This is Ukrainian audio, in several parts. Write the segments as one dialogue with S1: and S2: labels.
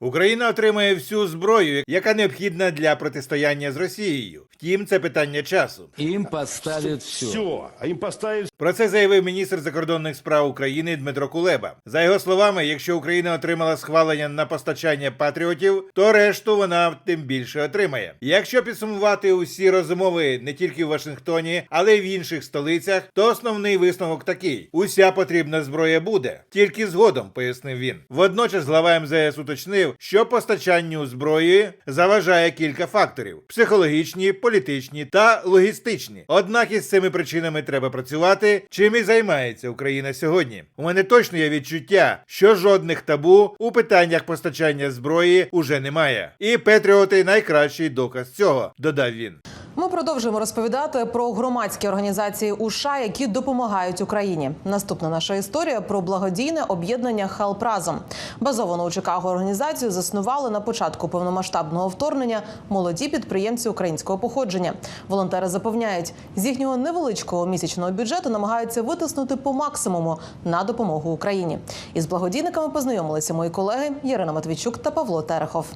S1: Україна отримає всю зброю, яка необхідна для протистояння з Росією. Втім, це питання часу.
S2: Им подставят все.
S3: Все, а им поставить
S1: Про це заявив міністр закордонних справ України Дмитро Кулеба. За його словами, якщо Україна отримала схвалення на постачання патріотів, то решту вона тим більше отримає. Якщо підсумувати усі розмови не тільки в Вашингтоні, але й в інших столицях, то основний висновок такий: уся потрібна зброя буде тільки згодом, пояснив він. Водночас глава МЗС уточнив, що постачанню зброї заважає кілька факторів: психологічні, політичні та логістичні. Однак із цими причинами треба працювати, чим і займається Україна сьогодні. У мене точно є відчуття, що жодних табу у питаннях постачання зброї уже немає. І Петріоти найкращий доказ цього, додав він.
S4: Ми продовжуємо розповідати про громадські організації США, які допомагають Україні. Наступна наша історія про благодійне об'єднання Help Разом. Базовану у Чикаго організацію заснували на початку повномасштабного вторгнення молоді підприємці українського походження. Волонтери запевняють, з їхнього невеличкого місячного бюджету намагаються витиснути по максимуму на допомогу Україні. Із благодійниками познайомилися мої колеги Ярина Матвійчук та Павло Терехов.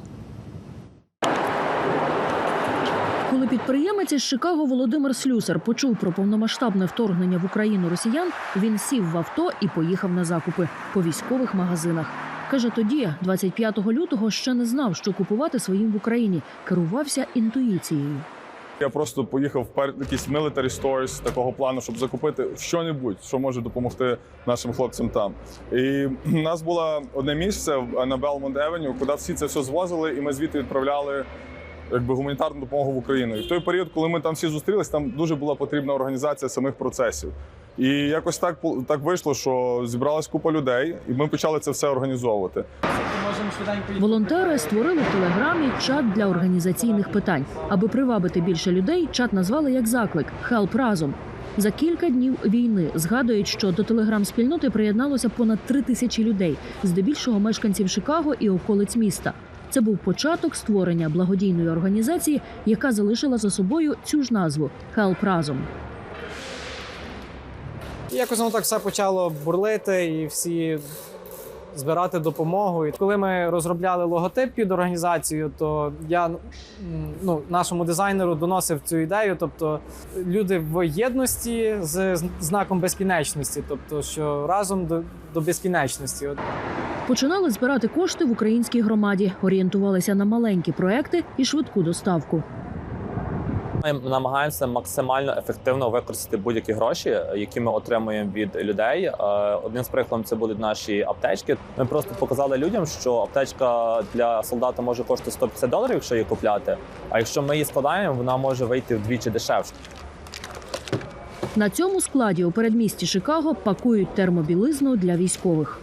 S5: Коли підприємець із Чикаго Володимир Слюсар почув про повномасштабне вторгнення в Україну росіян, він сів в авто і поїхав на закупи по військових магазинах. Каже, тоді, 25 лютого, ще не знав, що купувати своїм в Україні. Керувався інтуїцією.
S6: Я просто поїхав в якісь military stores такого плану, щоб закупити що-небудь, що може допомогти нашим хлопцям там. І в нас було одне місце на Belmont Avenue, куди всі це все звозили, і ми звідти відправляли якби гуманітарну допомогу в Україну. І в той період, коли ми там всі зустрілись, там дуже була потрібна організація самих процесів. І якось так так вийшло, що зібралась купа людей, і ми почали це все організовувати.
S5: Волонтери створили в телеграмі чат для організаційних питань. Аби привабити більше людей, чат назвали як заклик Хелп разом. За кілька днів війни згадують, що до телеграм-спільноти приєдналося понад три тисячі людей, здебільшого мешканців Чикаго і околиць міста. Це був початок створення благодійної організації, яка залишила за собою цю ж назву Хелп разом.
S7: Якось воно так все почало бурлити, і всі збирати допомогу. І коли ми розробляли логотип під організацію, то я ну, нашому дизайнеру доносив цю ідею. Тобто люди в єдності з знаком безкінечності, тобто що разом до, до безкінечності.
S5: Починали збирати кошти в українській громаді, орієнтувалися на маленькі проекти і швидку доставку.
S8: Ми намагаємося максимально ефективно використати будь-які гроші, які ми отримуємо від людей. Е, Одним з прикладів це будуть наші аптечки. Ми просто показали людям, що аптечка для солдата може коштувати 150 доларів, якщо її купляти. А якщо ми її складаємо, вона може вийти вдвічі дешевше.
S5: На цьому складі у передмісті Чикаго пакують термобілизну для військових.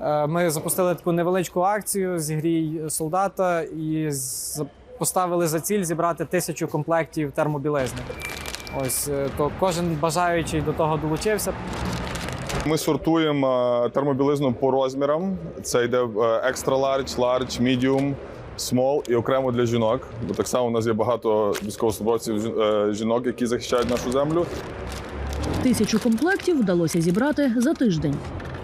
S7: Е, Ми запустили таку невеличку акцію зігрій солдата і поставили за ціль зібрати тисячу комплектів термобілизни. Ось е, то кожен бажаючий до того долучився.
S6: Ми сортуємо е, термобілизну по розмірам. Це йде е, extra large, large, medium, small і окремо для жінок. Бо так само у нас є багато військовослужбовців жінок, які захищають нашу землю.
S5: Тисячу комплектів вдалося зібрати за тиждень.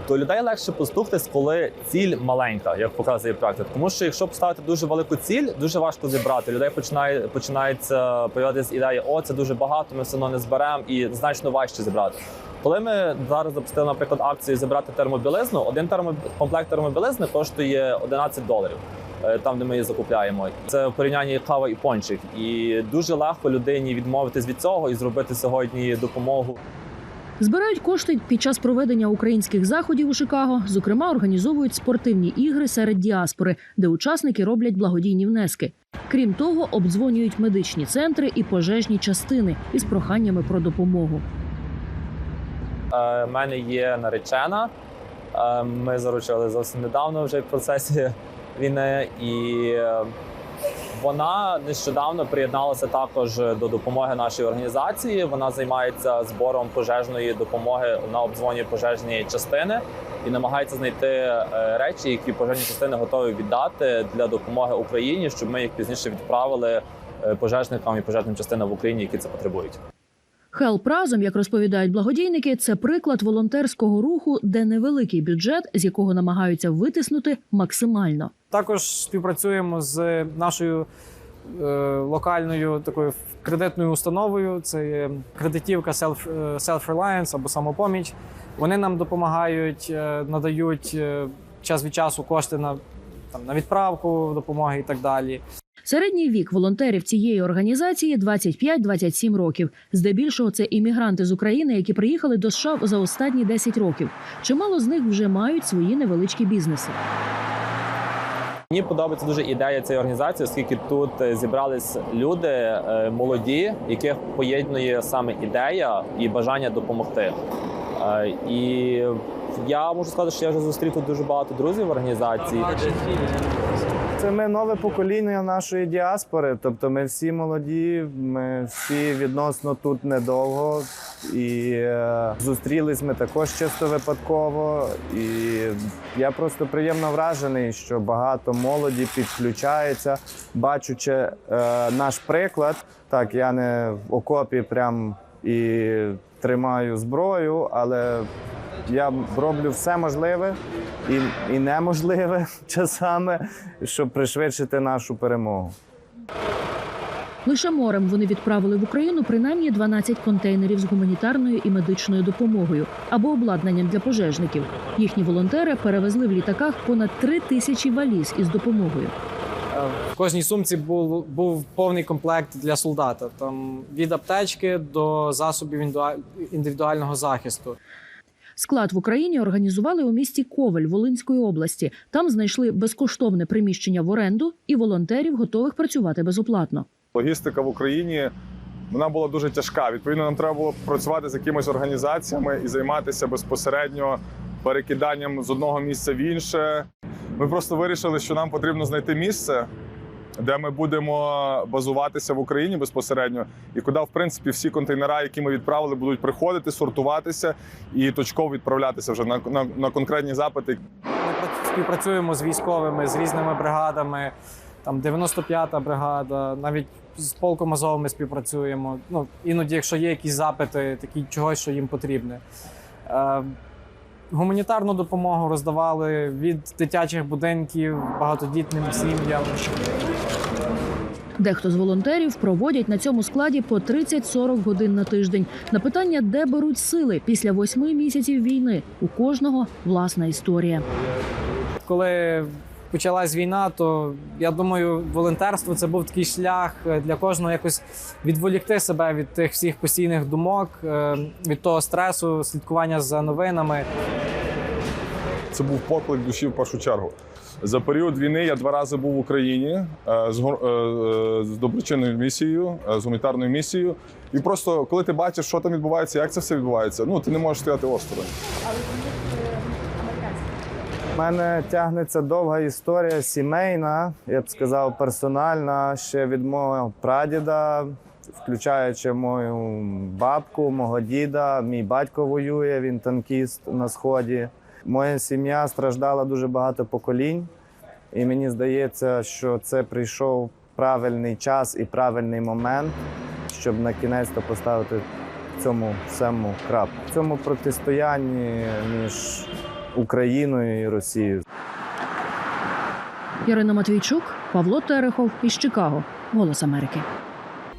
S8: До людей легше послухатись, коли ціль маленька, як показує практика. Тому що якщо поставити дуже велику ціль, дуже важко зібрати. Людей починає починається появитися ідея, о, це дуже багато, ми все одно не зберемо, і значно важче зібрати. Коли ми зараз запустили, наприклад, акцію зібрати термобілизну, один термо... комплект термобілизни коштує 11 доларів. е, Там, де ми її закупляємо, це в порівнянні кава і пончик. І дуже легко людині відмовитись від цього і зробити сьогодні допомогу.
S5: Збирають кошти під час проведення українських заходів у Чикаго. Зокрема, організовують спортивні ігри серед діаспори, де учасники роблять благодійні внески. Крім того, обдзвонюють медичні центри і пожежні частини із проханнями про допомогу.
S8: У мене є наречена. Е, Ми заручили зовсім недавно вже в процесі війни, і е, вона нещодавно приєдналася також до допомоги нашої організації. Вона займається збором пожежної допомоги. Вона обдзвонює пожежні частини і намагається знайти е, речі, які пожежні частини готові віддати для допомоги Україні, щоб ми їх пізніше відправили е, пожежникам і пожежним частинам в Україні, які це потребують.
S5: Хелп разом, як розповідають благодійники, це приклад волонтерського руху, де невеликий бюджет, з якого намагаються витиснути максимально.
S7: Також співпрацюємо з нашою е, локальною такою кредитною установою. Це є кредитівка е, Self-Reliance або самопоміч. Вони нам допомагають, е, надають час від часу кошти на, там, на відправку допомоги і так далі.
S5: Середній вік волонтерів цієї організації 25-27 років. Здебільшого це іммігранти з України, які приїхали до США за останні 10 років. Чимало з них вже мають свої невеличкі бізнеси.
S8: Мені подобається дуже ідея цієї організації, оскільки тут е, зібрались люди е, молоді, яких поєднує саме ідея і бажання допомогти. Е, І я можу сказати, що я вже зустрів тут дуже багато друзів в організації.
S2: Це ми нове покоління нашої діаспори. Тобто ми всі молоді, ми всі відносно тут недовго. І е, зустрілись ми також чисто випадково. І я просто приємно вражений, що багато молоді підключається, бачучи е, наш приклад. Так, я не в окопі прям і тримаю зброю, але я роблю все можливе і, і неможливе часами, щоб пришвидшити нашу перемогу.
S5: Лише морем вони відправили в Україну принаймні 12 контейнерів з гуманітарною і медичною допомогою або обладнанням для пожежників. Їхні волонтери перевезли в літаках понад три тисячі валіз із допомогою.
S7: В кожній сумці був, був повний комплект для солдата. Там від аптечки до засобів індивідуального захисту.
S5: Склад в Україні організували у місті Ковель Волинської області. Там знайшли безкоштовне приміщення в оренду і волонтерів, готових працювати безоплатно.
S6: Логістика в Україні вона була дуже тяжка. Відповідно, нам треба було працювати з якимись організаціями і займатися безпосередньо перекиданням з одного місця в інше. Ми просто вирішили, що нам потрібно знайти місце, де ми будемо базуватися в Україні безпосередньо, і куди, в принципі, всі контейнера, які ми відправили, будуть приходити, сортуватися і точково відправлятися вже на, на, на конкретні запити,
S7: Ми пра- співпрацюємо з військовими, з різними бригадами. Там 95-та бригада, навіть з полком Азов ми співпрацюємо. Ну, іноді, якщо є якісь запити, такі чогось, що їм потрібне. Е, гуманітарну допомогу роздавали від дитячих будинків багатодітним сім'ям.
S5: Дехто з волонтерів проводять на цьому складі по 30-40 годин на тиждень. На питання, де беруть сили після восьми місяців війни, у кожного власна історія.
S7: Коли почалась війна, то я думаю, волонтерство це був такий шлях е, для кожного якось відволікти себе від тих всіх постійних думок, е, від того стресу, слідкування за новинами.
S6: Це був поклик душі в першу чергу. За період війни я два рази був в Україні е, з, е, е, з доброчинною місією, з гуманітарною місією. І просто коли ти бачиш, що там відбувається, як це все відбувається, ну ти не можеш стояти осторонь.
S2: У мене тягнеться довга історія сімейна, я б сказав, персональна ще від мого прадіда, включаючи мою бабку, мого діда. Мій батько воює, він танкіст на сході. Моя сім'я страждала дуже багато поколінь, і мені здається, що це прийшов правильний час і правильний момент, щоб на кінець поставити цьому всьому крапку. В цьому протистоянні між Україною і Росією.
S5: Ярина Матвійчук, Павло Терехов із Чикаго. Голос Америки.